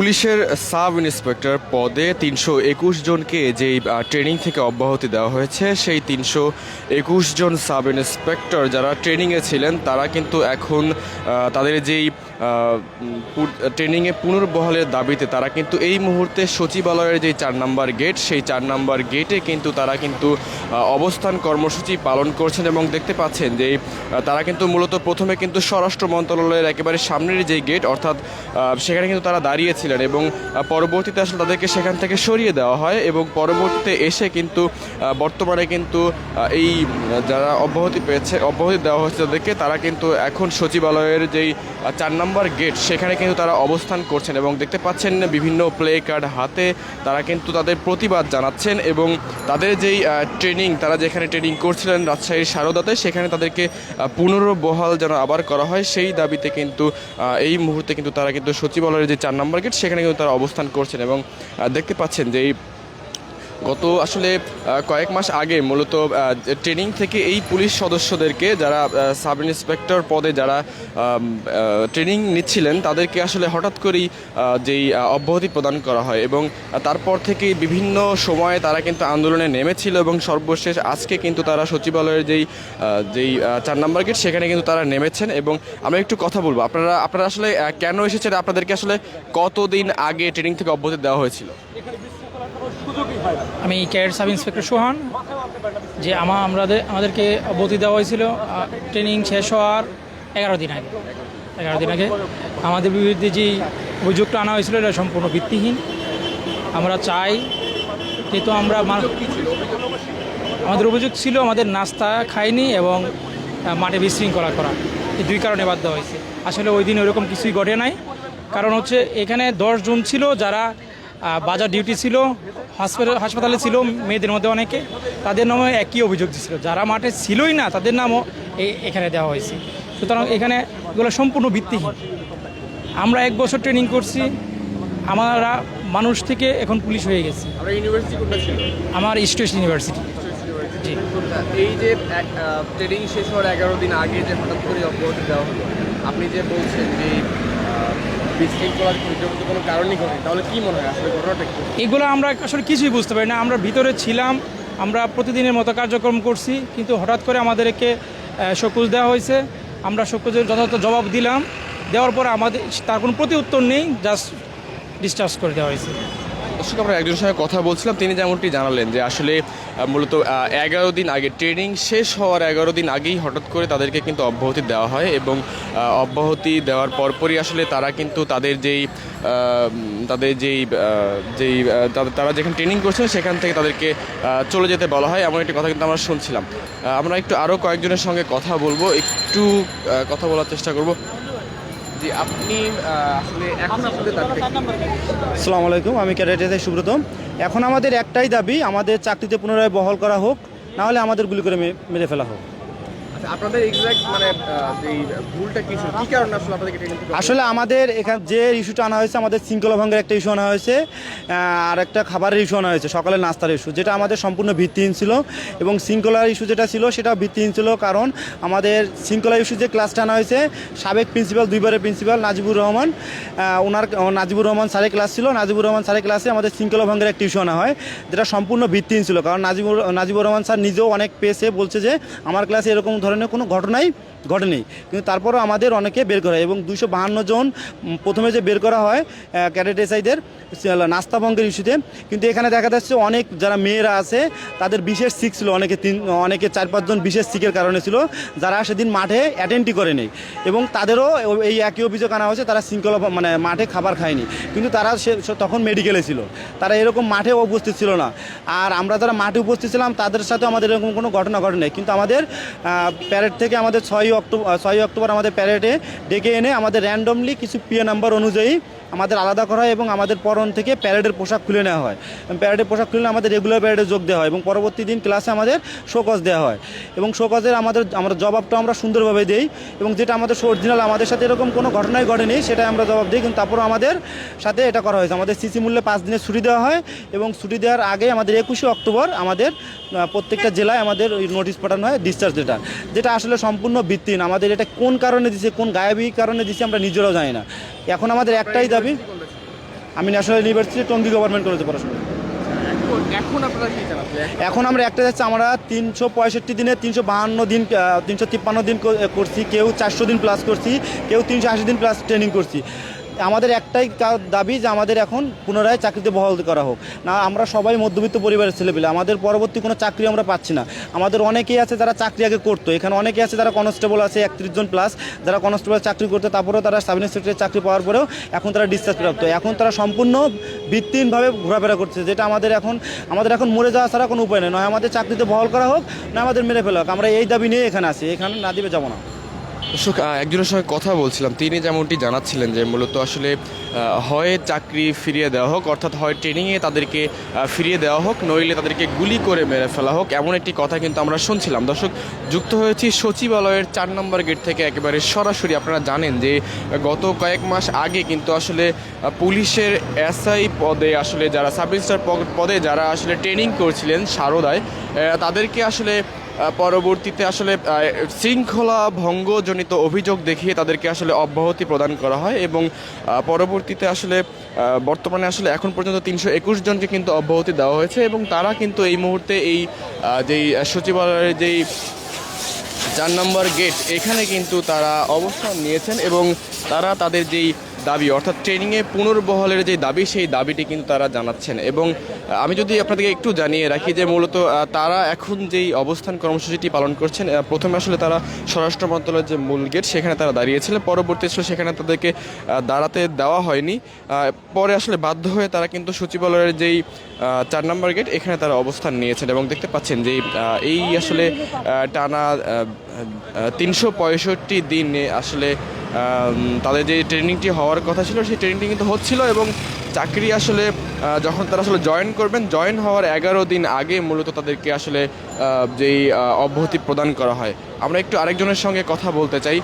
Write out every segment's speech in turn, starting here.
পুলিশের sub inspector পদে তিনশো একুশ জনকে যেই ট্রেনিং থেকে অব্যাহতি দেওয়া হয়েছে, সেই তিনশো একুশ জন সাব ইন্সপেক্টর যারা ট্রেনিংয়ে ছিলেন, তারা কিন্তু এখন তাদের যেই ট্রেনিংয়ে পুনর্বহালের দাবিতে তারা কিন্তু এই মুহূর্তে সচিবালয়ের যে চার নাম্বার গেট, সেই চার নাম্বার গেটে কিন্তু তারা কিন্তু অবস্থান কর্মসূচি পালন করছেন এবং দেখতে পাচ্ছেন যে তারা কিন্তু মূলত প্রথমে কিন্তু স্বরাষ্ট্র মন্ত্রণালয়ের একেবারে সামনের যে গেট, অর্থাৎ সেখানে কিন্তু তারা দাঁড়িয়েছিলেন এবং পরবর্তীতে আসলে তাদেরকে সেখান থেকে সরিয়ে দেওয়া হয় এবং পরবর্তীতে এসে কিন্তু বর্তমানে কিন্তু এই, যারা অব্যাহতি পেয়েছে, অব্যাহতি দেওয়া হয়েছে তাদেরকে, তারা কিন্তু এখন সচিবালয়ের যেই চার নম্বর গেট, সেখানে কিন্তু তারা অবস্থান করছেন এবং দেখতে পাচ্ছেন বিভিন্ন প্লে কার্ড হাতে তারা কিন্তু তাদের প্রতিবাদ জানাচ্ছেন এবং তাদের যেই ট্রেনিং, তারা যেখানে ট্রেনিং করছিলেন রাজশাহীর শারদাতে সেখানে তাদেরকে পুনর্বহাল যেন আবার করা হয়, সেই দাবিতে কিন্তু এই মুহূর্তে কিন্তু তারা কিন্তু সচিবালয়ের যে চার নম্বর গেট, সেখানে কিন্তু তারা অবস্থান করছেন এবং দেখতে পাচ্ছেন যে এই গত আসলে কয়েক মাস আগে মূলত ট্রেনিং থেকে এই পুলিশ সদস্যদেরকে যারা সাব ইন্সপেক্টর পদে যারা ট্রেনিং নিচ্ছিলেন, তাদেরকে আসলে হঠাৎ করেই যেই অব্যাহতি প্রদান করা হয় এবং তারপর থেকেই বিভিন্ন সময়ে তারা কিন্তু আন্দোলনে নেমেছিল এবং সর্বশেষ আজকে কিন্তু তারা সচিবালয়ের যেই যেই চার নম্বর গেট, সেখানে কিন্তু তারা নেমেছেন এবং আমরা একটু কথা বলব। আপনারা আপনারা আসলে কেন এসেছেন? আপনাদেরকে আসলে কতদিন আগে ট্রেনিং থেকে অব্যাহতি দেওয়া হয়েছিল? আমি ক্যাডেট সাব ইন্সপেক্টর সোহান, যে আমার আমাদের আমাদেরকে অবধি দেওয়া হয়েছিল ট্রেনিং শেষ হওয়ার এগারো দিন আগে। এগারো দিন আগে আমাদের বিরুদ্ধে যে অভিযোগটা আনা হয়েছিল, এটা সম্পূর্ণ ভিত্তিহীন। আমরা চাই যেহেতু আমরা আমাদের অভিযোগ ছিল, আমাদের নাস্তা খাইনি এবং মাঠে বিশৃঙ্খলা করা। এই দুই কারণে বাধ্য হয়েছে। আসলে ওই দিন ওইরকম কিছুই ঘটে নাই। কারণ হচ্ছে এখানে জন ছিল যারা বাজার ডিউটি ছিল হাসপাতাল হাসপাতালে ছিল মেয়েদের মধ্যে অনেকে। তাদের নামে একই অভিযোগ দিছিল। যারা মাঠে ছিলই না তাদের নামও এই এখানে দেওয়া হয়েছে। সুতরাং এখানে এগুলো সম্পূর্ণ ভিত্তিহীন। আমরা এক বছর ট্রেনিং করছি। আমরা মানুষ থেকে এখন পুলিশ হয়ে গেছি। আমরা স্টেট ইউনিভার্সিটি জি। এই যে ট্রেনিং শেষ হওয়ার এগারো দিন আগে যে হঠাৎ করে অব্যাহতি দেওয়া হলো আপনি যে বলছেন যে এগুলো আমরা আসলে কিছুই বুঝতে পারি না। আমরা ভিতরে ছিলাম, আমরা প্রতিদিনের মতো কার্যক্রম করছি, কিন্তু হঠাৎ করে আমাদেরকে সকুজ দেওয়া হয়েছে। আমরা সকুজের যথাযথ জবাব দিলাম। দেওয়ার পর আমাদের তার কোনো প্রতি উত্তর নেই জাস্ট ডিসচার্জ করে দেওয়া হয়েছে। দর্শক, আমরা একজনের সঙ্গে কথা বলছিলাম, তিনি যেমনটি জানালেন যে আসলে মূলত এগারো দিন আগে ট্রেনিং শেষ হওয়ার এগারো দিন আগেই হঠাৎ করে তাদেরকে কিন্তু অব্যাহতি দেওয়া হয় এবং অব্যাহতি দেওয়ার পরপরই আসলে তারা কিন্তু তাদের যেই তাদের যেই যেই তারা যেখানে ট্রেনিং করছেন সেখান থেকে তাদেরকে চলে যেতে বলা হয় এমন একটি কথা কিন্তু আমরা শুনছিলাম। আমরা একটু আরও কয়েকজনের সঙ্গে কথা বলব, একটু কথা বলার চেষ্টা করব। জি আপনি এখন আলাইকুম, আমি ক্যাডেটে সুব্রতম। সুব্রত এখন আমাদের একটাই দাবি, আমাদের চাকরিতে পুনরায় বহল করা হোক নাহলে আমাদের গুলি করে মেরে ফেলা হোক। আপনাদের এক্সাক্ট মানে যেই ভুলটা কি কি কারণে আসলে আপনাদেরকে আসলে আমাদের এখানে যে ইস্যুটা আনা হয়েছে, আমাদের শৃঙ্খলা ভঙ্গের একটা ইস্যু আনা হয়েছে আর একটা খাবারের ইস্যু আনা হয়েছে, সকালের নাস্তার ইস্যু যেটা আমাদের সম্পূর্ণ ভিত্তিহীন ছিল এবং শৃঙ্খলার ইস্যু যেটা ছিল, সেটাও ভিত্তিহীন ছিল কারণ আমাদের শৃঙ্খলা ইস্যু যে ক্লাসটা আনা হয়েছে, সাবেক প্রিন্সিপাল দুইবারের প্রিন্সিপাল নাজিবুর রহমান ওনার নাজিবুর রহমান স্যারের ক্লাস ছিল। নাজিবুর রহমান স্যারের ক্লাসে আমাদের শৃঙ্খলা ভঙ্গের একটা ইস্যু আনা হয়, যেটা সম্পূর্ণ ভিত্তিহীন ছিল। কারণ নাজিবুর নাজিবুর রহমান স্যার নিজেও অনেক পেয়েছে বলছে যে, আমার ক্লাসে এরকম ধরনের কোনো ঘটনাই ঘটেনি। কিন্তু তারপরও আমাদের অনেকে বের করা হয় এবং দুশো বাহান্ন জন প্রথমে যে বের করা হয় ক্যাডেট এসআইদের নাস্তা ভঙ্গের ইস্যুতে। কিন্তু এখানে দেখা যাচ্ছে অনেক যারা মেয়েরা আছে, তাদের বিশেষ সিক ছিল। অনেকে তিন, অনেকে চার পাঁচজন বিশেষ সিকের কারণে ছিল, যারা সেদিন মাঠে অ্যাটেন্ডই করে নেই এবং তাদেরও এই একই অভিযোগ আনা হয়েছে, তারা শৃঙ্খলা মানে মাঠে খাবার খায়নি। কিন্তু তারা সে তখন মেডিকেলে ছিল। তারা এরকম মাঠে উপস্থিত ছিল না। আর আমরা যারা মাঠে উপস্থিত ছিলাম, তাদের সাথে আমাদের এরকম কোনো ঘটনা ঘটে কিন্তু আমাদের প্যারেড থেকে আমাদের ছয়ই অক্টোবর ছয়ই অক্টোবর আমাদের প্যারেডে ডেকে এনে আমাদের র্যান্ডমলি কিছু পিএ নাম্বার অনুযায়ী আমাদের আলাদা করা হয় এবং আমাদের পরন থেকে প্যারেডের পোশাক খুলে নেওয়া হয়। প্যারেডের পোশাক খুলে আমাদের রেগুলার প্যারেডে যোগ দেওয়া হয় এবং পরবর্তী দিন ক্লাসে আমাদের শোকজ দেওয়া হয়। এবং শোকজের আমাদের, আমরা জবাবটা আমরা সুন্দরভাবে দিই এবং যেটা আমাদের অরিজিনাল আমাদের সাথে এরকম কোনো ঘটনাই ঘটেনি, সেটাই আমরা জবাব দিই। কিন্তু তারপর আমাদের সাথে এটা করা হয়েছে। আমাদের সিসি মূল্যে পাঁচ দিনের ছুটি দেওয়া হয় এবং ছুটি দেওয়ার আগে আমাদের একুশে অক্টোবর আমাদের প্রত্যেকটা জেলায় আমাদের ওই নোটিশ পাঠানো হয় ডিসচার্জ যেটা। যেটা আসলে সম্পূর্ণ ভিত্তিহীন। আমাদের এটা কোন কারণে দিছে, কোন গায়েবী কারণে দিছে আমরা নিজেরাও জানি না। এখন আমাদের একটাই দাবি আমি ন্যাশনাল ইউনিভার্সিটি টঙ্গী গভর্নমেন্ট কলেজে পড়াশোনা এখন আমরা একটা যাচ্ছে আমরা তিনশো পঁয়ষট্টি দিনে তিনশো বাহান্ন দিন তিনশো তিপ্পান্ন দিন করছি কেউ চারশো দিন প্লাস করছি কেউ তিনশো আশি দিন প্লাস ট্রেনিং করছি। আমাদের একটাই দাবি যে আমাদের এখন পুনরায় চাকরিতে বহাল করা হোক। না, আমরা সবাই মধ্যবিত্ত পরিবারের ছেলেপেলে, আমাদের পরবর্তী কোনো চাকরি আমরা পাচ্ছি না। আমাদের অনেকেই আছে যারা চাকরি আগে করতো, এখানে অনেকেই আছে যারা কনস্টেবল আছে, একত্রিশ জন প্লাস যারা কনস্টেবল চাকরি করতো, তারপরেও তারা সাব ইন্সপেক্টরের চাকরি পাওয়ার পরেও এখন তারা ডিসচার্জ প্রাপ্ত। এখন তারা সম্পূর্ণ ভিত্তিহীনভাবে ঘোরাফেরা করছে, যেটা আমাদের এখন আমাদের এখন মরে যাওয়া ছাড়া কোনো উপায় নেই। নয়, আমাদের চাকরিতে বহাল করা হোক না আমাদের মেরে ফেলা হোক। আমরা এই দাবি নিয়ে এখানে আছি। এখানে না দিবে যাব না। একজনের সঙ্গে কথা বলছিলাম। তিনি যেমনটি জানাচ্ছিলেন যে মূলত আসলে হয় চাকরি ফিরিয়ে দেওয়া হোক, অর্থাৎ হয় ট্রেনিংয়ে তাদেরকে ফিরিয়ে দেওয়া হোক, নইলে তাদেরকে গুলি করে মেরে ফেলা হোক, এমন একটি কথা কিন্তু আমরা শুনছিলাম। দর্শক, যুক্ত হয়েছি সচিবালয়ের চার নম্বর গেট থেকে একেবারে সরাসরি। আপনারা জানেন যে, গত কয়েক মাস আগে কিন্তু আসলে পুলিশের এসআই পদে আসলে যারা সাব ইন্সপেক্টর পদে যারা আসলে ট্রেনিং করছিলেন সারদায় তাদেরকে আসলে পরবর্তীতে আসলে শৃঙ্খলা ভঙ্গজনিত অভিযোগ দেখিয়ে তাদেরকে আসলে অব্যাহতি প্রদান করা হয় এবং পরবর্তীতে আসলে বর্তমানে আসলে এখন পর্যন্ত তিনশো একুশ জনকে কিন্তু অব্যাহতি দেওয়া হয়েছে এবং তারা কিন্তু এই মুহূর্তে এই যেই সচিবালয়ের যেই চার নম্বর গেট, এখানে কিন্তু তারা অবস্থান নিয়েছেন এবং তারা তাদের যেই দাবি, অর্থাৎ ট্রেনিংয়ে পুনর্বহলের যে দাবি, সেই দাবিটি কিন্তু তারা জানাচ্ছেন। এবং আমি যদি আপনাদেরকে একটু জানিয়ে রাখি যে মূলত তারা এখন যেই অবস্থান কর্মসূচিটি পালন করছেন প্রথমে আসলে তারা স্বরাষ্ট্র মন্ত্রণালয়ের যে মূল গেট সেখানে তারা দাঁড়িয়েছিলেন পরবর্তী আসলে সেখানে তাদেরকে দাঁড়াতে দেওয়া হয়নি। পরে আসলে বাধ্য হয়ে তারা কিন্তু সচিবালয়ের যেই চার নম্বর গেট এখানে তারা অবস্থান নিয়েছেন। এবং দেখতে পাচ্ছেন যে এই আসলে টানা তিনশো পঁয়ষট্টি দিনে আসলে তাদের যে ট্রেনিংটি হওয়ার কথা ছিল সেই ট্রেনিংটি কিন্তু হচ্ছিল এবং চাকরি আসলে যখন তারা আসলে জয়েন করবেন জয়েন হওয়ার এগারো দিন আগে মূলত তাদেরকে আসলে যেই অব্যাহতি প্রদান করা হয়। আমরা একটু আরেকজনের সঙ্গে কথা বলতে চাই।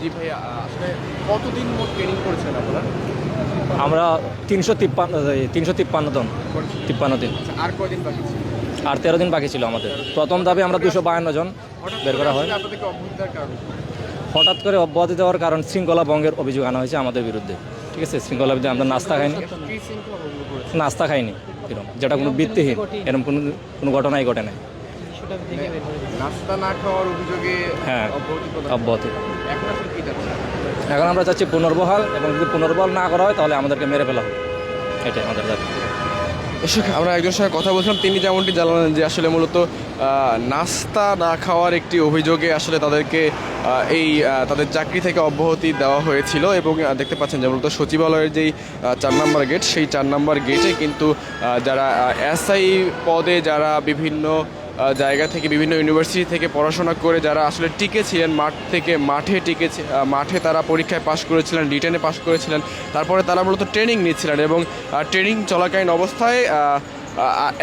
জি আহ, আসলে কতদিন মোট ট্রেনিং করেছেন আপনারা? আমরা তিনশো তিপ্পান্ন তিনশো তিপ্পান্ন দিন তিপ্পান্ন দিন। আচ্ছা, আর কয়দিন বাকি আর তেরো দিন বাকি ছিল আমাদের। প্রথম দাবি আমরা দুশো বাহান্ন জন বের করা হয়। হঠাৎ করে অব্যাহতি দেওয়ার কারণ শৃঙ্খলা ভঙ্গের অভিযোগ আনা হয়েছে আমাদের বিরুদ্ধে। ঠিক আছে শৃঙ্খলা বিরুদ্ধে আমরা নাস্তা খাইনি। নাস্তা খাইনি এরকম যেটা কোনো ভিত্তিহীন এরকম কোনো কোনো ঘটনাই ঘটে নাই। না হ্যাঁ অব্যাহতি এখন আমরা চাচ্ছি পুনর্বহাল এবং যদি পুনর্বহাল না করা হয় তাহলে আমাদেরকে মেরে ফেলা হবে। এটাই আমাদের দাবি। দর্শক, আমরা একজনের সঙ্গে কথা বলছিলাম, তিনি যেমনটি জানালেন যে আসলে মূলত নাস্তা না খাওয়ার একটি অভিযোগে আসলে তাদেরকে এই তাদের চাকরি থেকে অব্যাহতি দেওয়া হয়েছিল এবং দেখতে পাচ্ছেন যে মূলত সচিবালয়ের যেই চার নাম্বার গেট, সেই চার নাম্বার গেটে কিন্তু যারা এসআই পদে যারা বিভিন্ন জায়গা থেকে বিভিন্ন ইউনিভার্সিটি থেকে পড়াশোনা করে যারা আসলে টিকেছিলেন, মাঠ থেকে মাঠে টিকে মাঠে তারা পরীক্ষায় পাশ করেছিলেন রিটার্নে পাশ করেছিলেন। তারপরে তারা মূলত ট্রেনিং নিচ্ছিলেন এবং ট্রেনিং চলাকালীন অবস্থায়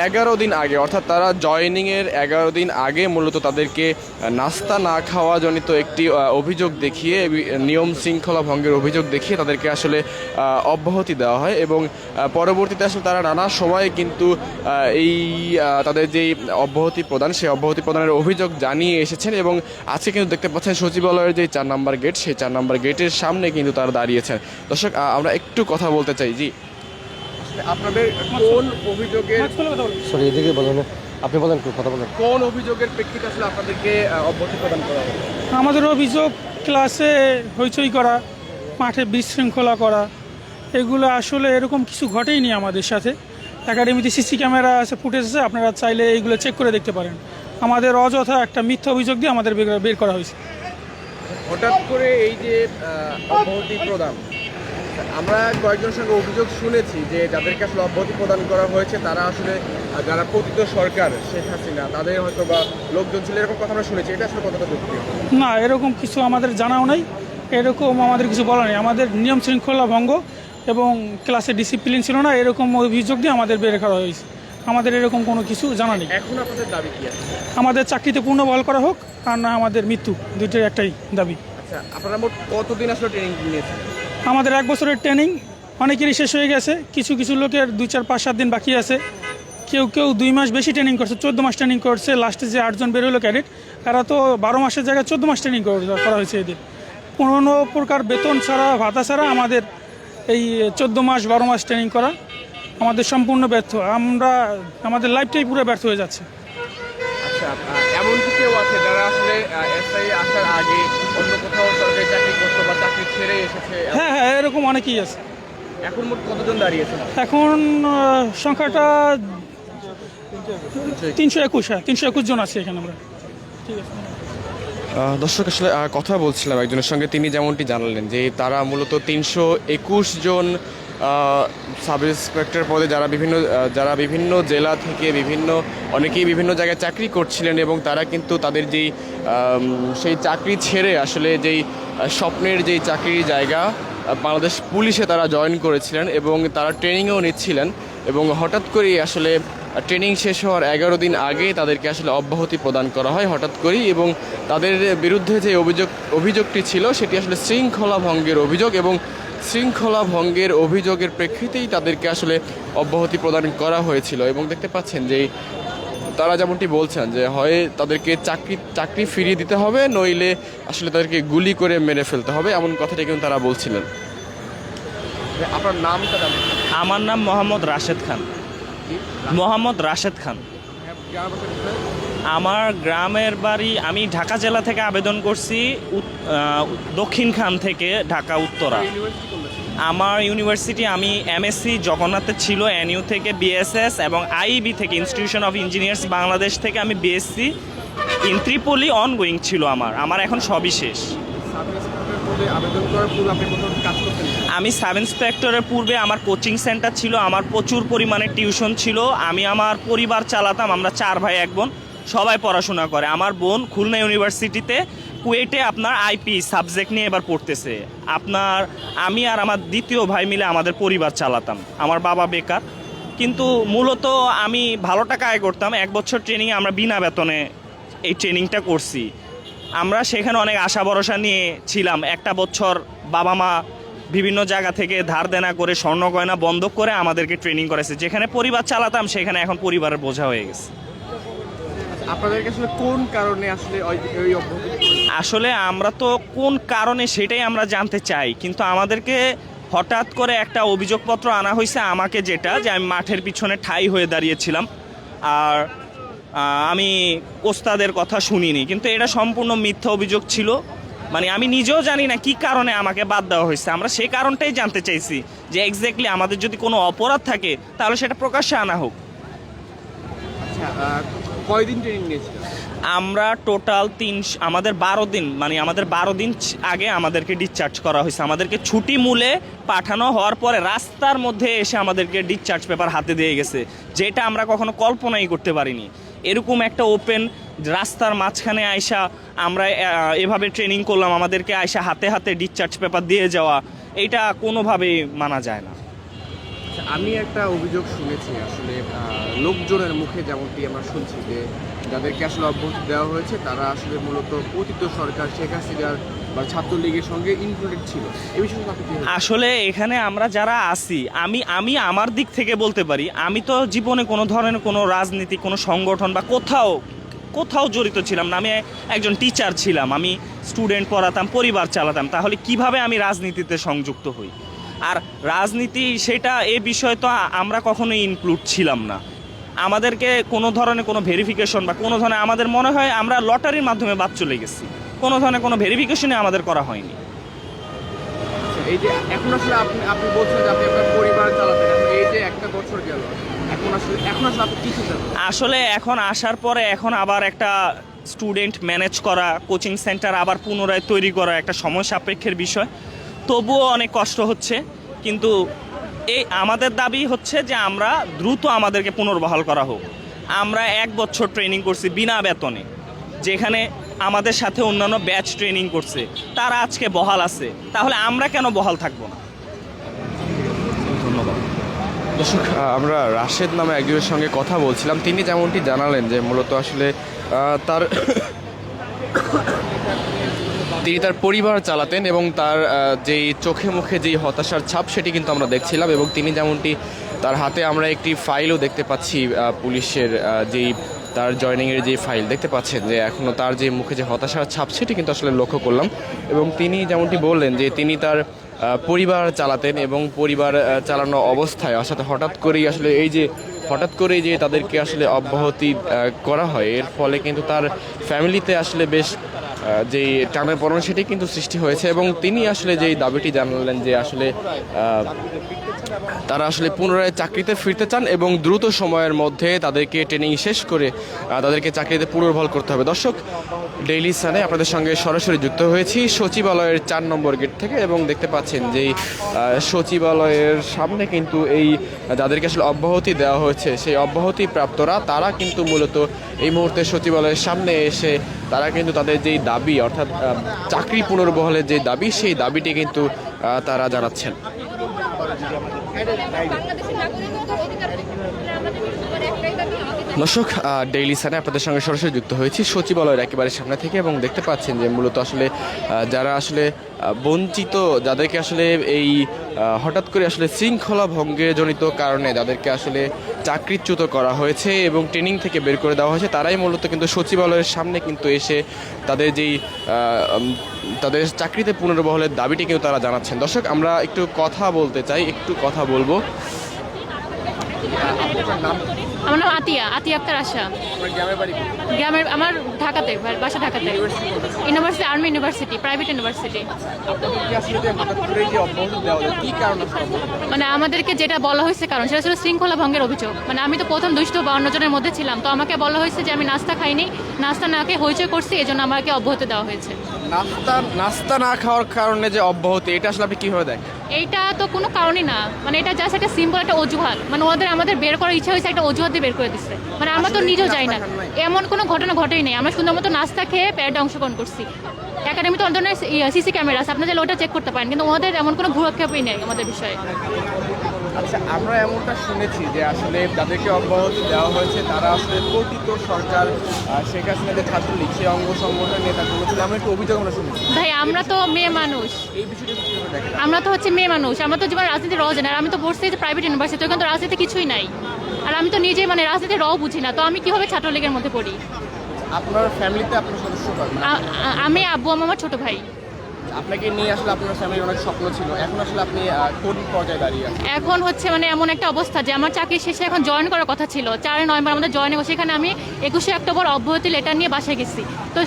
এগারো দিন আগে, অর্থাৎ তারা জয়নিংয়ের এগারো দিন আগে মূলত তাদেরকে নাস্তা না খাওয়া জনিত একটি অভিযোগ দেখিয়ে নিয়ম শৃঙ্খলা ভঙ্গের অভিযোগ দেখিয়ে তাদেরকে আসলে অব্যাহতি দেওয়া হয় এবং পরবর্তীতে আসলে তারা নানা সময়ে কিন্তু এই তাদের যেই অব্যাহতি প্রদান, সেই অব্যাহতি প্রদানের অভিযোগ জানিয়ে এসেছেন এবং আজকে কিন্তু দেখতে পাচ্ছেন সচিবালয়ের যে চার নম্বর গেট, সেই চার নম্বর গেটের সামনে কিন্তু তারা দাঁড়িয়েছেন। দর্শক আমরা একটু কথা বলতে চাই। জি। আপনাদের কোন অভিযোগের সরি এদিকে বলেন আপনি বলেন কথা বলেন। কোন অভিযোগের প্রেক্ষিতে আসলে আপনাদেরকে অব্যাহতি প্রদান করা হবে? আমাদের অভিযোগ ক্লাসে হইচই করা মাঠে বিশৃঙ্খলা করা এগুলো আসলে এরকম কিছু ঘটেইনি আমাদের সাথে। একাডেমিতে সিসি ক্যামেরা আছে ফুটেজ আছে আপনারা চাইলে এইগুলো চেক করে দেখতে পারেন। আমাদের অযথা একটা মিথ্যা অভিযোগ দিয়ে আমাদের বের- বের করা হয়েছে। হঠাৎ করে এই যে অব্যাহতি প্রদান আমরা কয়েকজন সঙ্গে অভিযোগ শুনেছি যে যাদেরকে আসলে অব্যাহতি প্রদান করা হয়েছে তারা আসলে যারা পতিত সরকার শেখ হাসিনা তাদের হয়তো বা লোকজন ছিল এরকম কথা আমরা শুনেছি। এটা আসলে কতটা যুক্তি না এরকম কিছু আমাদের জানাও নাই। এরকম আমাদের কিছু বলা নেই। আমাদের নিয়ম শৃঙ্খলা ভঙ্গ এবং ক্লাসে ডিসিপ্লিন ছিল না এরকম অভিযোগ দিয়ে আমাদের বের করা হয়েছে। আমাদের এরকম কোনো কিছু জানা নেই। এখন আপনাদের দাবি কি আছে? আমাদের চাকরিতে পূর্ণ বল করা হোক আর না আমাদের মৃত্যু দুইটার একটাই দাবি। আচ্ছা আপনারা মোট কতদিন আসলে ট্রেনিং নিয়েছেন? আমাদের এক বছরের ট্রেনিং অনেকেরই শেষ হয়ে গেছে। কিছু কিছু লোকের দুই, চার, পাঁচ, সাত দিন বাকি আছে। কেউ কেউ দুই মাস বেশি ট্রেনিং করছে, চোদ্দ মাস ট্রেনিং করছে। লাস্টে যে আটজন বেরোলো ক্যাডেট তারা তো বারো মাসের জায়গায় চোদ্দ মাস ট্রেনিং করা হয়েছে এদের। কোনো প্রকার বেতন ছাড়া, ভাতা ছাড়া আমাদের এই চোদ্দ মাস, বারো মাস ট্রেনিং করা আমাদের সম্পূর্ণ ব্যর্থ। আমরা, আমাদের লাইফটাই পুরো ব্যর্থ হয়ে যাচ্ছে। আচ্ছা এমন কেউ আছে যারা আসলে আসার আগে অন্য কোথাও সরকারি চাকরি করতো বা চাকরি ছেড়ে এসেছে? হ্যাঁ হ্যাঁ এরকম অনেকেই আছে। এখন মোট কতজন দাঁড়িয়েছে এখন সংখ্যাটা তিনশো একুশ হ্যাঁ তিনশো একুশ জন আছে এখানে আমরা। ঠিক আছে। দর্শক আসলে কথা বলছিলাম একজনের সঙ্গে তিনি যেমনটি জানালেন যে তারা মূলত তিনশো একুশ জন সাব ইন্সপেক্টর পদে যারা বিভিন্ন যারা বিভিন্ন জেলা থেকে বিভিন্ন, অনেকেই বিভিন্ন জায়গায় চাকরি করছিলেন এবং তারা কিন্তু তাদের যেই সেই চাকরি ছেড়ে আসলে যেই স্বপ্নের যেই চাকরির জায়গা বাংলাদেশ পুলিশে তারা জয়েন করেছিলেন এবং তারা ট্রেনিংও নিচ্ছিলেন এবং হঠাৎ করেই আসলে ট্রেনিং শেষ হওয়ার এগারো দিন আগে তাদেরকে আসলে অব্যাহতি প্রদান করা হয় হঠাৎ করেই এবং তাদের বিরুদ্ধে যে অভিযোগ, অভিযোগটি ছিল সেটি আসলে শৃঙ্খলা ভঙ্গের অভিযোগ এবং শৃঙ্খলা ভঙ্গের অভিযোগের প্রেক্ষিতেই তাদেরকে আসলে অব্যাহতি প্রদান করা হয়েছিল এবং দেখতে পাচ্ছেন যে তারা যেমনটি বলছেন যে হয় তাদেরকে চাকরি চাকরি ফিরিয়ে দিতে হবে নইলে আসলে তাদেরকে গুলি করে মেরে ফেলতে হবে এমন কথাটি কিন্তু তারা বলছিলেন। আপনার নামটা আমার নাম মোহাম্মদ রাশেদ খান। মোহাম্মদ রাশেদ খান। আমার গ্রামের বাড়ি, আমি ঢাকা জেলা থেকে আবেদন করছি দক্ষিণ খান থেকে ঢাকা, উত্তরা। আমার ইউনিভার্সিটি আমি এমএসসি জগন্নাথে ছিল এনইউ থেকে বিএসএস এবং আইবি থেকে ইনস্টিটিউশন অফ ইঞ্জিনিয়ার্স বাংলাদেশ থেকে আমি বিএসসি ইন ত্রিপলি অনগোয়িং ছিল আমার। আমার এখন সবই শেষ। আমি সাব ইন্সপেক্টরের পূর্বে আমার কোচিং সেন্টার ছিল, আমার প্রচুর পরিমাণে টিউশন ছিল, আমি আমার পরিবার চালাতাম, আমরা চার ভাই, এক বোন। সবাই পড়াশোনা করে। আমার বোন খুলনা ইউনিভার্সিটিতে কুয়েটে আপনার আইপি সাবজেক্ট নিয়ে এবার পড়তেছে। আপনার, আমি আর আমার দ্বিতীয় ভাই মিলে আমাদের পরিবার চালাতাম। আমার বাবা বেকার। কিন্তু মূলত আমি ভালো টাকা আয় করতাম। এক বছর ট্রেনিংয়ে আমরা বিনা বেতনে এই ট্রেনিংটা করছি। আমরা সেখানে অনেক আশা ভরসা নিয়ে ছিলাম। একটা বছর বাবা মা বিভিন্ন জায়গা থেকে ধার দেনা করে স্বর্ণ গয়না বন্ধক করে আমাদেরকে ট্রেনিং করেছে। যেখানে পরিবার চালাতাম, সেখানে এখন পরিবারের বোঝা হয়ে গেছে। আপনাদেরকে আসলে কোন কারণে আসলে ওই- আসলে আমরা তো কোন কারণে সেটাই আমরা জানতে চাই কিন্তু আমাদেরকে হঠাৎ করে একটা অভিযোগপত্র আনা হয়েছে আমাকে যেটা যে আমি মাঠের পিছনে ঠাই হয়ে দাঁড়িয়েছিলাম। আর আমি ওস্তাদের কথা শুনিনি কিন্তু এটা সম্পূর্ণ মিথ্যা অভিযোগ ছিল। মানে আমি নিজেও জানি না কি কারণে আমাকে বাদ দেওয়া হয়েছে। আমরা সেই কারণটাই জানতে চাইছি যে এক্স্যাক্টলি আমাদের যদি কোনো অপরাধ থাকে তাহলে সেটা প্রকাশ্যে আনা হোক। আচ্ছা কয়দিন ট্রেনিং আমরা টোটাল তিন আমাদের বারো দিন মানে আমাদের বারো দিন আগে আমাদেরকে ডিসচার্জ করা হয়েছে। আমাদেরকে ছুটি মূলে পাঠানো হওয়ার পরে রাস্তার মধ্যে এসে আমাদেরকে ডিসচার্জ পেপার হাতে দিয়ে গেছে, যেটা আমরা কখনো কল্পনাই করতে পারিনি। এরকম একটা ওপেন রাস্তার মাঝখানে আয়সা আমরা এভাবে ট্রেনিং করলাম, আমাদেরকে আয়সা হাতে হাতে ডিসচার্জ পেপার দিয়ে যাওয়া, এটা কোনোভাবেই মানা যায় না। আচ্ছা, আমি একটা অভিযোগ শুনেছি আসলে লোকজনের মুখে যেমনটি আমরা শুনছি যে যাদেরকে আসলে অব্যাহতি দেওয়া হয়েছে তারা আসলে মূলত অতীত সরকার শেখ হাসিনার বা ছাত্রলীগের সঙ্গে ইনক্লুডেড ছিল। এই বিষয়ে আসলে এখানে আমরা যারা আছি আমি আমি আমার দিক থেকে বলতে পারি আমি তো জীবনে কোনো ধরনের কোনো রাজনীতি কোনো সংগঠন বা কোথাও কোথাও জড়িত ছিলাম না। আমি একজন টিচার ছিলাম আমি স্টুডেন্ট পড়াতাম পরিবার চালাতাম। তাহলে কীভাবে আমি রাজনীতিতে সংযুক্ত হই? আর রাজনীতি সেটা এ বিষয়ে তো আমরা কখনোই ইনক্লুড ছিলাম না। আমাদেরকে কোনো ধরনের কোনো ভেরিফিকেশন বা কোনো ধরনের আমাদের মনে হয় আমরা লটারির মাধ্যমে বাদ চলে গেছি। কোনো ধরনের কোনো ভেরিফিকেশনই আমাদের করা হয়নি। আচ্ছা, এই যে এখন আসলে আপনি আপনি বলছেন যে আপনি আপনার পরিবার চালাতেন। এখন এই যে একটা বছর গেল এখন আসলে এখন আসলে আপনি কি আসলে এখন আসার পরে এখন আবার একটা স্টুডেন্ট ম্যানেজ করা কোচিং সেন্টার আবার পুনরায় তৈরি করা একটা সময় সাপেক্ষের বিষয়। তবুও অনেক কষ্ট হচ্ছে। কিন্তু এই আমাদের দাবি হচ্ছে যে আমরা দ্রুত আমাদেরকে পুনর্বহাল করা হোক। আমরা এক বছর ট্রেনিং করছি বিনা বেতনে। যেখানে আমাদের সাথে অন্যান্য ব্যাচ ট্রেনিং করছে। তারা আজকে বহাল আছে। তাহলে আমরা কেন বহাল থাকব না? ধন্যবাদ। আমরা রাশেদ নামে একজনের সঙ্গে কথা বলছিলাম। তিনি যেমনটি জানালেন যে মূলত আসলে তার তিনি তার পরিবার চালাতেন এবং তার যেই চোখে মুখে যেই হতাশার ছাপ সেটি কিন্তু আমরা দেখছিলাম এবং তিনি যেমনটি তার হাতে আমরা একটি ফাইলও দেখতে পাচ্ছি পুলিশের যেই তার জয়নিংয়ের যে ফাইল দেখতে পাচ্ছেন যে এখনও তার যে মুখে যে হতাশার ছাপ সেটি কিন্তু আসলে লক্ষ্য করলাম এবং তিনি যেমনটি বললেন যে তিনি তার পরিবার চালাতেন এবং পরিবার চালানো অবস্থায় অর্থাৎ হঠাৎ করেই আসলে এই যে, হঠাৎ করেই যে তাদেরকে আসলে অব্যাহতি করা হয়, এর ফলে কিন্তু তার ফ্যামিলিতে আসলে বেশ যে টানাপড়ন সেটি কিন্তু সৃষ্টি হয়েছে এবং তিনি আসলে যেই দাবিটি জানালেন যে আসলে তারা আসলে পুনরায় চাকরিতে ফিরতে চান এবং দ্রুত সময়ের মধ্যে তাদেরকে ট্রেনিং শেষ করে তাদেরকে চাকরিতে পুনর্বল করতে হবে। দর্শক ডেইলি সানে আপনাদের সঙ্গে সরাসরি যুক্ত হয়েছি সচিবালয়ের চার নম্বর গেট থেকে এবং দেখতে পাচ্ছেন যে সচিবালয়ের সামনে কিন্তু এই, যাদেরকে আসলে অব্যাহতি দেওয়া হয়েছে, সেই অব্যাহতি প্রাপ্তরা, তারা কিন্তু মূলত এই মুহূর্তে সচিবালয়ের সামনে এসে তারা কিন্তু তাদের যেই দাবি, অর্থাৎ চাকরি পুনর্বহলের যে দাবি, সেই দাবিটি কিন্তু তারা জানাচ্ছেন। বাংলাদেশের নাগরিকত্বের অধিকার আমাদের বিরুদ্ধে একটাই দাবি আমাদের দর্শক ডেইলি সানে আপনাদের সঙ্গে সরাসরি যুক্ত হয়েছি। সচিবালয়ের একেবারে সামনে থেকে এবং দেখতে পাচ্ছেন যে মূলত আসলে যারা আসলে বঞ্চিত, যাদেরকে আসলে এই হঠাৎ করে আসলে শৃঙ্খলা ভঙ্গের জনিত কারণে যাদেরকে আসলে চাকরিচ্যুত করা হয়েছে এবং ট্রেনিং থেকে বের করে দেওয়া হয়েছে, তারাই মূলত কিন্তু সচিবালয়ের সামনে কিন্তু এসে তাদের যেই তাদের চাকরিতে পুনর্বহলের দাবিটি কিন্তু তারা জানাচ্ছেন। দর্শক, আমরা একটু কথা বলতে চাই, একটু কথা বলব। আমার নাম আতিয়া আতিয়া আক্তার আশা। গ্রামের আমার ঢাকাতে বাসা ঢাকাতে। University army university private university মানে আমাদেরকে যেটা বলা হয়েছে কারণ সেটা ছিল শৃঙ্খলা ভঙ্গের অভিযোগ। মানে আমি তো প্রথম দুইশো বাউন্ন জনের মধ্যে ছিলাম তো আমাকে বলা হয়েছে যে আমি নাস্তা খাইনি। নাস্তা না খেয়ে হইচই করছি এই জন্য আমাকে অব্যাহতি দেওয়া হয়েছে। নাস্তা নাস্তা না খাওয়ার কারণে যে অব্যাহতি এটা আসলে আপনি কীভাবে দেখেন? এইটা তো কোনো কারণই না। মানে এটা জাস্ট একটা সিম্পল একটা অজুহাত। মানে ওদের আমাদের বের করার ইচ্ছা হয়েছে একটা অজুহাত দিয়ে বের করে দিচ্ছে। মানে আমরা তো নিজেও যাই না। এমন কোনো ঘটনা ঘটেই নেই। আমরা সুন্দর মতো নাস্তা খেয়ে প্যারেডে অংশগ্রহণ করছি। একাডেমিতে অন্য ধরনের সিসি ক্যামেরা আছে আপনাদের ওটা চেক করতে পারেন। কিন্তু ওদের এমন কোনো ভূরক্ষেপই নেই আমাদের বিষয়ে। আচ্ছা আমরা এমনটা শুনেছি যে আসলে যাদেরকে অব্যাহতি দেওয়া হয়েছে তারা আসলে পতিত সরকার শেখ হাসিনা যে ছাত্রলীগ সেই অঙ্গ সংগঠনের নেতাগুলো ছিল। আমরা একটু অভিযোগ আমরা শুনেছি ভাই আমরা তো মেয়ে মানুষ। এই বিষয়টা আমরা তো হচ্ছে মেয়ে মানুষ। আমরা তো জীবন রাজনীতি র জানি আর আমি তো পড়ছি যে প্রাইভেট ইউনিভার্সিটি ওখানে তো রাজনীতি কিছুই নাই। আর আমি তো নিজে মানে রাজনীতি র বুঝি না তো আমি কীভাবে ছাত্রলীগের মধ্যে পড়ি? আপনার ফ্যামিলিতে আপনার সদস্য আমি আব্বু আমার ছোট ভাই। আপনাকে নিয়ে আসলে আপনার ফ্যামিলির অনেক স্বপ্ন ছিল। এখন আসলে আপনি কোন পর্যায়ে দাঁড়িয়ে আছেন? এখন হচ্ছে মানে এমন একটা অবস্থা যে আমার চাকরি শেষে এখন জয়েন করার কথা ছিল। চারই নভেম্বর আমাদের জয়েন হবে সেখানে আমি একুশে অক্টোবর অব্যাহতি লেটার নিয়ে বাসায় গেছি। তো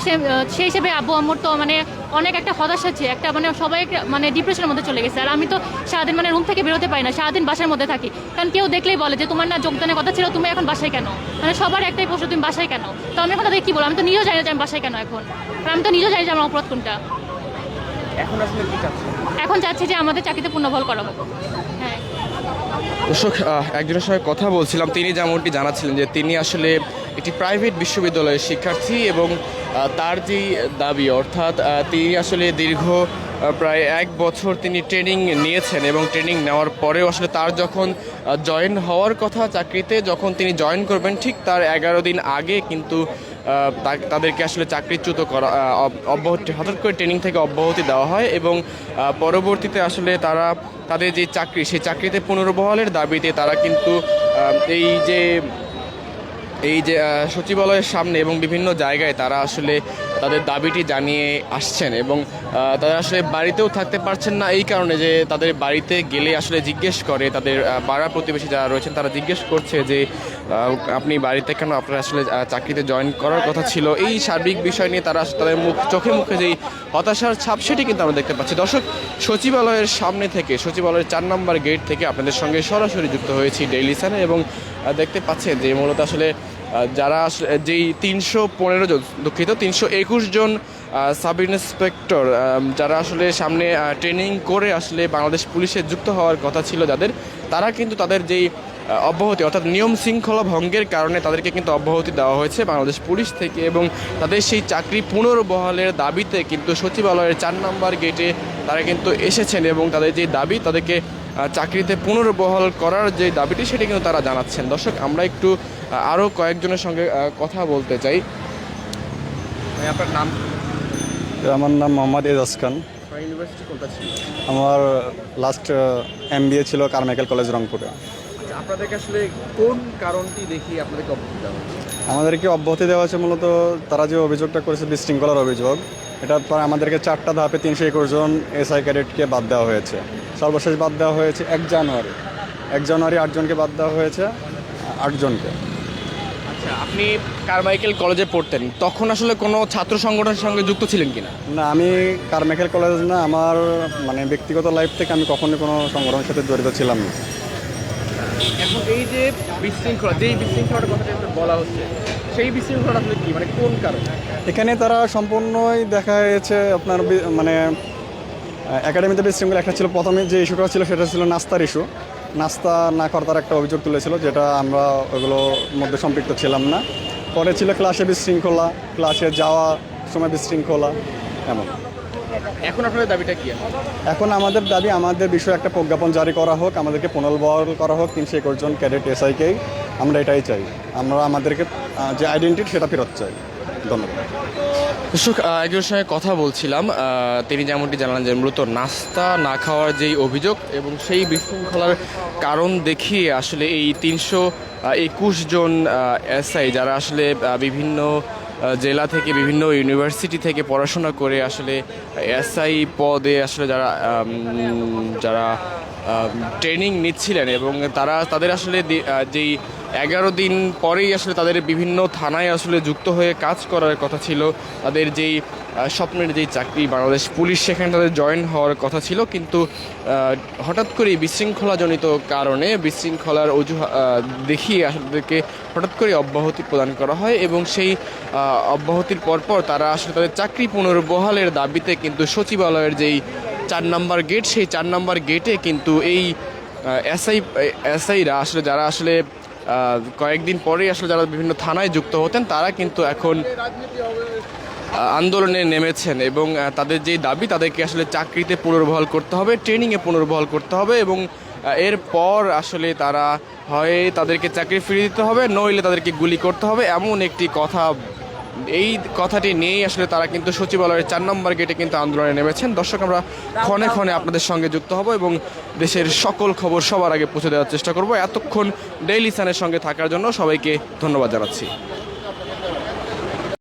সেই হিসেবে আব্বু আমার তো মানে অনেক একটা হতাশা আছে একটা মানে সবাই মানে ডিপ্রেশনের মধ্যে চলে গেছে। আর আমি তো সারাদিন মানে রুম থেকে বেরোতে পারি না, সারাদিন বাসার মধ্যে থাকি। কারণ কেউ দেখলেই বলে যে, তোমার না যোগদানের কথা ছিল, তুমি এখন বাসায় কেন? মানে সবার একটাই প্রশ্ন, তুমি বাসায় কেন? তো আমি এখন তাদের কি বলব? আমি তো নিজেও জানি যে আমি বাসায় কেন এখন। আর আমি তো নিজেও জানি যে আমার অপরাধ কোনটা। এখন আসলে কি চাচ্ছেন? এখন চাচ্ছি যে আমাদের চাকরিতে পুনর্বল করা হোক হ্যাঁ। দর্শক একজনের সঙ্গে কথা বলছিলাম তিনি যেমনটি জানাচ্ছিলেন যে তিনি আসলে একটি প্রাইভেট বিশ্ববিদ্যালয়ের শিক্ষার্থী এবং তার যেই দাবি অর্থাৎ তিনি আসলে দীর্ঘ প্রায় এক বছর তিনি ট্রেনিং নিয়েছেন এবং ট্রেনিং নেওয়ার পরেও আসলে তার যখন জয়েন হওয়ার কথা চাকরিতে যখন তিনি জয়েন করবেন ঠিক তার এগারো দিন আগে কিন্তু তাদেরকে আসলে চাকরিচ্যুত করা অব্যাহতি হঠাৎ করে ট্রেনিং থেকে অব্যাহতি দেওয়া হয় এবং পরবর্তীতে আসলে তারা তাদের যে চাকরি, সেই চাকরিতে পুনর্বহালের দাবিতে তারা কিন্তু এই যে এই যে সচিবালয়ের সামনে এবং বিভিন্ন জায়গায় তারা আসলে তাদের দাবিটি জানিয়ে আসছেন এবং তারা আসলে বাড়িতেও থাকতে পারছেন না এই কারণে যে তাদের বাড়িতে গেলে আসলে জিজ্ঞেস করে তাদের পাড়া প্রতিবেশী যারা রয়েছেন তারা জিজ্ঞেস করছে যে আপনি বাড়িতে কেন আপনার আসলে চাকরিতে জয়েন করার কথা ছিল? এই সার্বিক বিষয় নিয়ে তারা তাদের মুখ, চোখে মুখে যেই হতাশার ছাপ সেটি কিন্তু আমরা দেখতে পাচ্ছি। দর্শক, সচিবালয়ের সামনে থেকে, সচিবালয়ের চার নম্বর গেট থেকে আপনাদের সঙ্গে সরাসরি যুক্ত হয়েছি ডেইলি সানে এবং দেখতে পাচ্ছেন যে মূলত আসলে যারা যেই তিনশো পনেরো জন, দুঃখিত, তিনশো একুশ জন সাব ইন্সপেক্টর যারা আসলে সামনে ট্রেনিং করে আসলে বাংলাদেশ পুলিশে যুক্ত হওয়ার কথা ছিল যাদের, তারা কিন্তু তাদের যেই অব্যাহতি, অর্থাৎ নিয়ম শৃঙ্খলা ভঙ্গের কারণে তাদেরকে কিন্তু অব্যাহতি দেওয়া হয়েছে বাংলাদেশ পুলিশ থেকে এবং তাদের সেই চাকরি পুনর্বহালের দাবিতে কিন্তু সচিবালয়ের চার নম্বর গেটে তারা কিন্তু এসেছেন এবং তাদের যে দাবি, তাদেরকে চাকরিতে পুনর্বহাল করার যে দাবিটি সেটি কিন্তু তারা জানাচ্ছেন। দর্শক আমরা একটু আরও কয়েকজনের সঙ্গে কথা বলতে চাই। আপনার নাম? আমার নাম মোহাম্মদ এজাজ খান। ইউনিভার্সিটি কোনটা ছিল? আমার লাস্ট এম বি এ ছিল কারমাইকেল কলেজ রংপুরে। আচ্ছা আপনাদেরকে আসলে কোন কারণটি দেখি আপনাদেরকে অব্যাহতি দেওয়া আমাদেরকে অব্যাহতি দেওয়া হয়েছে মূলত তারা যে অভিযোগটা করেছে বিশৃঙ্খলার অভিযোগ। এটার পর আমাদেরকে চারটা ধাপে তিনশো একুশ জন এসআই ক্যাডেটকে বাদ দেওয়া হয়েছে। সর্বশেষ বাদ দেওয়া হয়েছে এক জানুয়ারি। এক জানুয়ারি আটজনকে বাদ দেওয়া হয়েছে আটজনকে আচ্ছা আপনি কারমাইকেল কলেজে পড়তেন তখন আসলে কোনো ছাত্র সংগঠনের সঙ্গে যুক্ত ছিলেন কিনা? না আমি কারমাইকেল কলেজ না আমার মানে ব্যক্তিগত লাইফ থেকে আমি কখনোই কোনো সংগঠনের সাথে জড়িত ছিলাম না। এখন এই যে বিশৃঙ্খলা, যেই বিশৃঙ্খলার কথাটা আসলে বলা হচ্ছে, সেই বিশৃঙ্খলাটা আসলে কি? মানে কোন কারণে? এখানে তারা সম্পূর্ণই দেখা গেছে আপনার মানে একাডেমিতে বিশৃঙ্খলা একটা ছিল। প্রথমে যে ইস্যুটা ছিল সেটা ছিল নাস্তার ইস্যু নাস্তা না করার একটা অভিযোগ তুলেছিল, যেটা আমরা ওগুলোর মধ্যে সম্পৃক্ত ছিলাম না। পরে ছিল ক্লাসে বিশৃঙ্খলা ক্লাসে যাওয়া সময় বিশৃঙ্খলা, এমন। এখন আপনাদের দাবিটা কি? এখন আমাদের দাবি আমাদের বিষয়ে একটা প্রজ্ঞাপন জারি করা হোক আমাদেরকে পুনর্বহাল করা হোক তিনশো একুশ জন ক্যাডেট এসআইকেই আমরা এটাই চাই। আমরা আমাদেরকে যে আইডেন্টিটি সেটা ফেরত চাই। ধন্যবাদ। দর্শক আহ, একজনের সঙ্গে কথা বলছিলাম তিনি যেমনটি জানালেন যে মূলত নাস্তা না খাওয়ার যেই অভিযোগ এবং সেই বিশৃঙ্খলার কারণ দেখিয়ে আসলে এই তিনশো একুশ জন এসআই যারা আসলে বিভিন্ন জেলা থেকে বিভিন্ন ইউনিভার্সিটি থেকে পড়াশোনা করে আসলে এসআই পদে আসলে যারা যারা ট্রেনিং নিচ্ছিলেন এবং তারা, তাদের আসলে যেই এগারো দিন পরেই আসলে তাদের বিভিন্ন থানায় আসলে যুক্ত হয়ে কাজ করার কথা ছিল। তাদের যেই স্বপ্নের যেই চাকরি, বাংলাদেশ পুলিশ সেখানে তাদের জয়েন হওয়ার কথা ছিল। কিন্তু হঠাৎ করেই বিশৃঙ্খলাজনিত কারণে বিশৃঙ্খলার অজুহা দেখিয়ে আসলে হঠাৎ করে অব্যাহতি প্রদান করা হয় এবং সেই অব্যাহতির পরপর তারা আসলে তাদের চাকরি পুনর্বহালের দাবিতে কিন্তু সচিবালয়ের যেই চার নাম্বার গেট, সেই চার নাম্বার গেটে কিন্তু এই এসআই, এসআইরা আসলে যারা আসলে কয়েকদিন পরেই আসলে যারা বিভিন্ন থানায় যুক্ত হতেন, তারা কিন্তু এখন আন্দোলনে নেমেছেন এবং তাদের যে দাবি, তাদেরকে আসলে চাকরিতে পুনর্বহাল করতে হবে, ট্রেনিংয়ে পুনর্বহাল করতে হবে এবং এরপর আসলে তারা হয় তাদেরকে চাকরি ফিরিয়ে দিতে হবে, নইলে তাদেরকে গুলি করতে হবে, এমন একটি কথা এই কথাটি নিয়েই আসলে তারা কিন্তু সচিবালয়ের চার নম্বর গেটে কিন্তু আন্দোলনে নেমেছেন। দর্শক, আমরা ক্ষণে ক্ষণে আপনাদের সঙ্গে যুক্ত হব এবং দেশের সকল খবর সবার আগে পৌঁছে দেওয়ার চেষ্টা করব। এতক্ষণ ডেইলি সানের সঙ্গে থাকার জন্য সবাইকে ধন্যবাদ জানাচ্ছি।